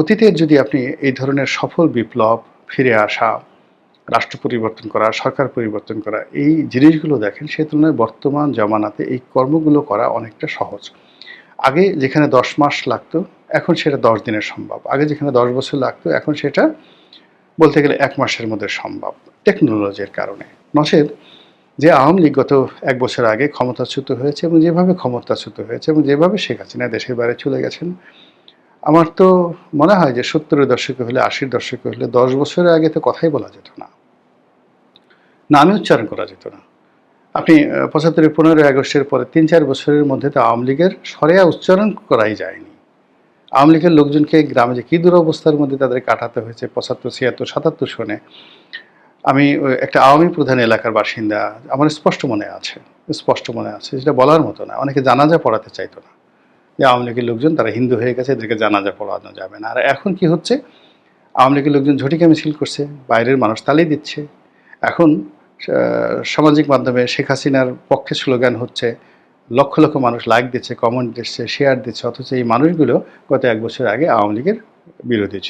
অতীতের যদি আপনি এই ধরনের সফল বিপ্লব ফিরে আসা, রাষ্ট্র পরিবর্তন করা, সরকার পরিবর্তন করা, এই জিনিসগুলো দেখেন সে তুলনায় বর্তমান জামানাতে এই কর্মগুলো করা অনেকটা সহজ। আগে যেখানে দশ মাস লাগতো, এখন সেটা দশ দিনের সম্ভব। আগে যেখানে দশ বছর লাগতো, এখন সেটা বলতে গেলে এক মাসের মধ্যে সম্ভব, টেকনোলজির কারণে। নচেত যে আওয়ামী লীগ গত এক বছর আগে ক্ষমতাচ্যুত হয়েছে এবং যেভাবে ক্ষমতাচ্যুত হয়েছে এবং যেভাবে শেখ হাসিনা দেশের বাইরে চলে গেছেন আমার তো মনে হয় যে সত্তরের দশকে হলে, আশির দশকে হলে দশ বছরের আগে তো কথাই বলা যেত না। নামে উচ্চারণ করা যেত না। আপনি পঁচাত্তরের পনেরোই আগস্টের পরে তিন চার বছরের মধ্যে তো আওয়ামী লীগের সরেয়া উচ্চারণ করাই যায়নি। আওয়ামী লীগের লোকজনকে গ্রামে যে কী দুরবস্থার মধ্যে তাদের কাটাতে হয়েছে, পঁচাত্তর, ছিয়াত্তর, সাতাত্তর সনে আমি একটা আওয়ামী প্রধান এলাকার বাসিন্দা, আমার স্পষ্ট মনে আছে, স্পষ্ট মনে আছে, যেটা বলার মতো না। অনেকে জানাজা পড়াতে চাইতো না। যে আওয়ামী লীগের লোকজন তারা হিন্দু হয়ে গেছে, এদেরকে জানাজা পড়ানো যাবে না। আর এখন কি হচ্ছে? আওয়ামী লীগের লোকজন ঝটিকা মিছিল করছে, বাইরের মানুষ তালি দিচ্ছে। এখন সামাজিক মাধ্যমে শেখ হাসিনার পক্ষে স্লোগান হচ্ছে, লক্ষ লক্ষ মানুষ লাইক দিচ্ছে, কমেন্ট দিচ্ছে, শেয়ার দিচ্ছে, অথচ এই মানুষগুলো গত এক বছর আগে আওয়ামী লীগের বিরোধী ছিল।